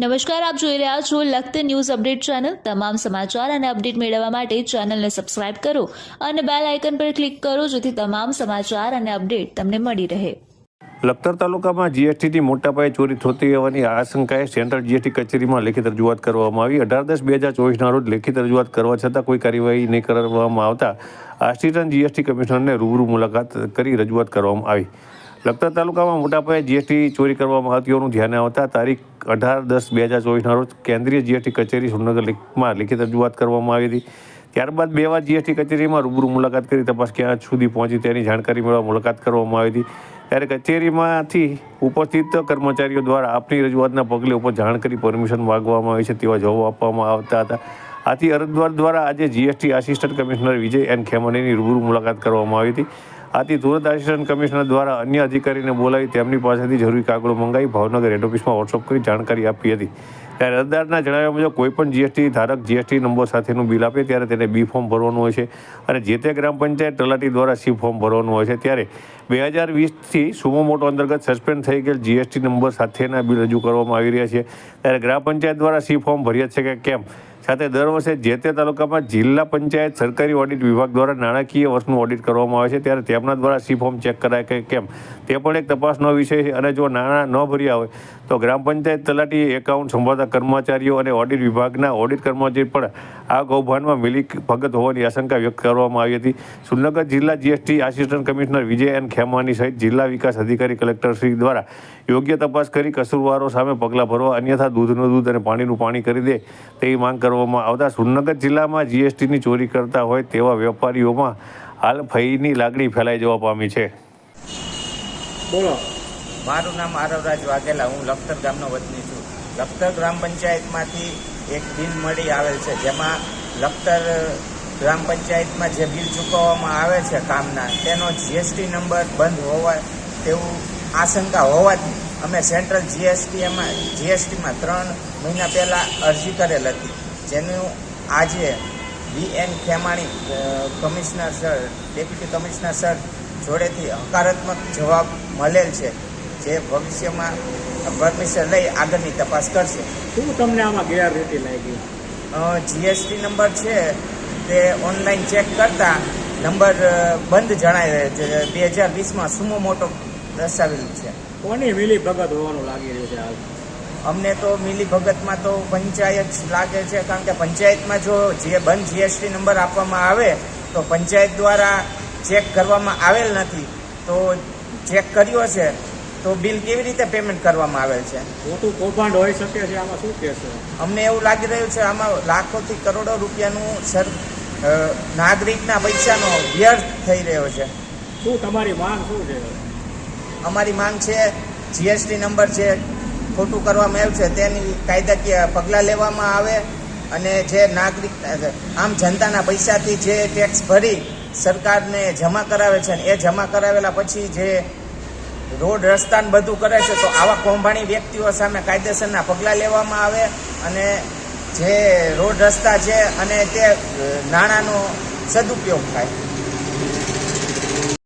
નમસ્કાર, આપ જોઈ રહ્યા છો લખત ન્યૂઝ અપડેટ ચેનલ. તમામ સમાચાર અને અપડેટ મેળવવા માટે ચેનલને સબસ્ક્રાઇબ કરો અને બેલ આઇકન પર ક્લિક કરો જેથી તમામ સમાચાર અને અપડેટ તમને મળી રહે. લખતર તાલુકામાં જીએસટીની મોટા પાયે ચોરી થતી હોવાની આશંકાએ સેન્ટ્રલ જીએસટી કચેરીમાં લેખિત રજૂઆત કરવામાં આવી. અઢાર દસ બે હજાર ચોવીસના રોજ લેખિત રજૂઆત કરવા છતાં કોઈ કાર્યવાહી નહીં કરવામાં આવતા આસિસ્ટન્ટ જીએસટી કમિશનરને રૂબરૂ મુલાકાત કરી રજૂઆત કરવામાં આવી. લખતર તાલુકામાં મોટા પાયે જીએસટી ચોરી કરવામાં આવતી હોવાનું ધ્યાને આવતા તારીખ અઢાર દસ બે હજાર ચોવીસના રોજ કેન્દ્રીય જીએસટી કચેરી સુરનગરમાં લિખિત રજૂઆત કરવામાં આવી હતી. ત્યારબાદ બે વાર જીએસટી કચેરીમાં રૂબરૂ મુલાકાત કરી. તપાસ ક્યાં સુધી પહોંચી તેની જાણકારી મેળવવા મુલાકાત કરવામાં આવી હતી. ત્યારે કચેરીમાંથી ઉપસ્થિત કર્મચારીઓ દ્વારા આપની રજૂઆતના પગલે ઉપર જાણ કરી પરમિશન માગવામાં આવી છે તેવા જવાબ આપવામાં આવતા હતા. આથી અરજદાર દ્વારા આજે GST assistant commissioner Vijay N ખેમાણીની રૂબરૂ મુલાકાત કરવામાં આવી હતી. આથી તુરંત આસિસ્ટન્ટ કમિશનર દ્વારા અન્ય અધિકારીને બોલાવી તેમની પાસેથી જરૂરી કાગળો મંગાવી ભાવનગર હેડ ઓફિસમાં વોટ્સઅપ કરી જાણકારી આપી હતી. ત્યારે અરજદારના જણાવ્યા મુજબ કોઈપણ જીએસટી ધારક જીએસટી નંબર સાથેનું બિલ આપે ત્યારે તેને બી ફોર્મ ભરવાનું હોય છે અને જે તે ગ્રામ પંચાયત તલાટી દ્વારા સી ફોર્મ ભરવાનું હોય છે. ત્યારે બે હજાર વીસથી સુમો મોટો અંતર્ગત સસ્પેન્ડ થઈ ગયેલ જીએસટી નંબર સાથેના બિલ રજૂ કરવામાં આવી રહ્યા છે. ત્યારે ગ્રામ પંચાયત દ્વારા સી ફોર્મ ભર્યા છે કે કેમ? સાથે દર વર્ષે જે તે તાલુકામાં જિલ્લા પંચાયત સરકારી ઓડિટ વિભાગ દ્વારા નાણાકીય વર્ષનું ઓડિટ કરવામાં આવે છે, ત્યારે તેમના દ્વારા સી ફોર્મ ચેક કરાય કે કેમ? તે પણ એક તપાસનો વિષય છે અને જો નાણાં ન ભર્યા હોય, તો ગ્રામ પંચાયત તલાટી એકાઉન્ટ સંભાળતા કર્મચારીઓ અને ઓડિટ વિભાગના ઓડિટ કર્મચારી પણ આ કૌભાંડમાં મિલી ભગત હોવાની આશંકા વ્યક્ત કરવામાં આવી હતી. સુરનગર જિલ્લા GST assistant commissioner Vijay N Khemani સહિત જિલ્લા વિકાસ અધિકારી કલેક્ટર શ્રી દ્વારા યોગ્ય તપાસ કરી, કસૂરવારો સામે પગલાં ભરવા, અન્યથા દૂધનું દૂધ અને પાણીનું પાણી કરી દે તેવી માંગ કરવામાં આવતા સુરનગર જિલ્લામાં જીએસટીની ચોરી કરતા હોય તેવા વેપારીઓમાં હાલ ભયની લાગણી ફેલાઈ જવા પામી છે. બોલો. મારું નામ આરવરાજ વાઘેલા હું લખતર ગામનો વતની છું. લખતર ગ્રામ પંચાયતમાંથી એક બિલ મળી આવેલ છે જેમાં લખતર ગ્રામ પંચાયતમાં જે બિલ ચૂકવવામાં આવે છે કામના તેનો જીએસટી નંબર બંધ હોવા તેવું આશંકા હોવાથી અમે સેન્ટ્રલ જીએસટીમાં જીએસટીમાં ત્રણ મહિના પહેલાં અરજી કરેલ હતી. જેનું આજે V N Khemani commissioner sir deputy commissioner sir જોડેથી હકારાત્મક જવાબ મળેલ છે જે ભવિષ્યમાં પરમિશન લઈ આગળની તપાસ કરશે. શું તમને આમાં ગેરરીતિ લાગી? જીએસટી નંબર છે તે ઓનલાઈન ચેક કરતા નંબર બંધ જણાય છે બે હજાર વીસમાં સુમો મોટો દર્શાવેલું છે. કોની મિલી ભગત હોવાનું લાગી રહ્યું છે હાલ અમને તો મિલી ભગતમાં તો પંચાયત લાગે છે કારણ કે પંચાયતમાં જો જે બંધ જીએસટી નંબર આપવામાં આવે તો પંચાયત દ્વારા ચેક કરવામાં આવેલ નથી. તો ચેક કર્યો છે તો બિલ કેવી રીતે પેમેન્ટ કરવામાં આવેલ છે? મોટું કૌભાંડ હોઈ શકે છે આમાં શું કહેશો? અમને એવું લાગી રહ્યું છે આમાં લાખોથી કરોડો રૂપિયાનું સર નાગરિકના પૈસાનો વ્યર્થ થઈ રહ્યો છે. શું તમારી માંગ શું છે? અમારી માંગ છે જીએસટી નંબર છે ખોટું કરવામાં આવ્યું છે, તેની કાયદાકીય પગલાં લેવામાં આવે અને જે નાગરિક આમ જનતાના પૈસાથી જે ટેક્સ ભરી સરકારને જમા કરાવે છે એ જમા કરાવેલા પછી જે રોડ રસ્તા બધું કરે છે, તો આવા કૌભાંડી વ્યક્તિઓ સામે કાયદેસરના પગલાં લેવામાં આવે અને જે રોડ રસ્તા છે અને તે નાણાંનો સદુપયોગ થાય.